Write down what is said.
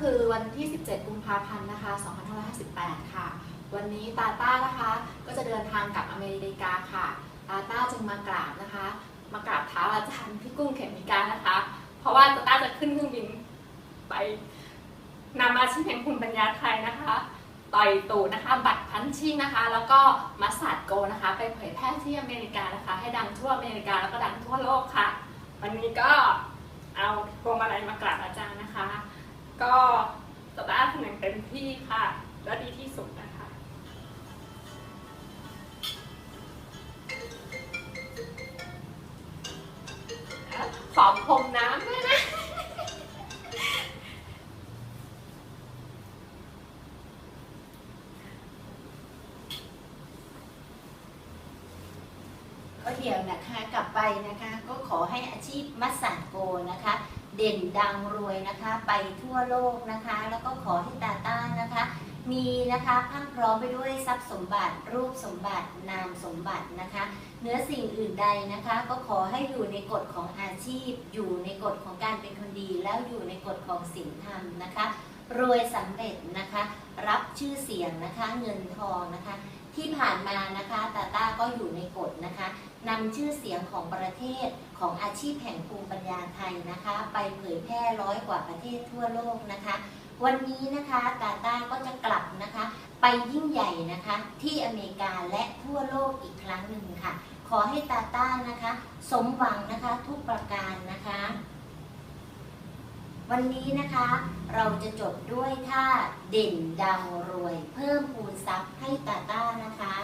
คือวันที่ 17 กุมภาพันธ์นะคะ 2558 ค่ะ วันนี้ตาต้านะคะก็จะเดินทางกลับอเมริกาค่ะตาต้าจึงมากราบนะคะ มากราบเท้าอาจารย์พี่กุ้งเขมิกานะคะ เพราะว่าตาต้าจะขึ้นเครื่องบินไปนำอาชีพแห่งภูมิปัญญาไทยนะคะต่อยตูดนะคะ บัตรพันชิ่งนะคะ แล้วก็มัสซาดโกนะคะ ไปเผยแพร่ที่อเมริกานะคะ ให้ดังทั่วอเมริกาแล้วก็ดังทั่วโลกค่ะ วันนี้ก็เอาพวงมาลัยมากราบอาจารย์นะคะ ก็จะได้ทำอย่างเต็ม ที่ค่ะ และดีที่สุดนะคะขอพรมน้ำด้วยนะก็เดี๋ยวนะคะกลับไปนะคะ ก็ขอให้อาชีพมัสสาโกนะคะ เด่นดังรวยนะคะ ไปทั่วโลกนะคะ แล้วก็ขอที่ตาต้านะคะ มีนะคะพังพร้อมไปด้วยทรัพย์สมบัติ รูปสมบัตินามสมบัตินะคะเนื้อสิ่งอื่นใดนะคะ ก็ขอให้อยู่ในกฎของอาชีพ อยู่ในกฎของการเป็นคนดี แล้วอยู่ในกฎของศีลธรรมนะคะ รวยสำเร็จนะคะ รับชื่อเสียงนะคะเงินทองนะคะ ที่ผ่านมานะคะตาต้าก็อยู่ในกฎนะคะนำชื่อเสียงของประเทศของอาชีพแห่งภูมิปัญญาไทยนะคะ ไปเผยแพร่ร้อยกว่าประเทศทั่วโลกนะคะ วันนี้นะคะตาต้าก็จะกลับนะคะ ไปยิ่งใหญ่นะคะ ที่อเมริกาและทั่วโลกอีกครั้งหนึ่งค่ะ ขอให้ตาต้านะคะ สมหวังนะคะทุกประการนะคะ วันนี้นะคะเราจะจบด้วยท่าเด่นดังรวย เพิ่มพูนทรัพย์ให้ตาต้านะคะ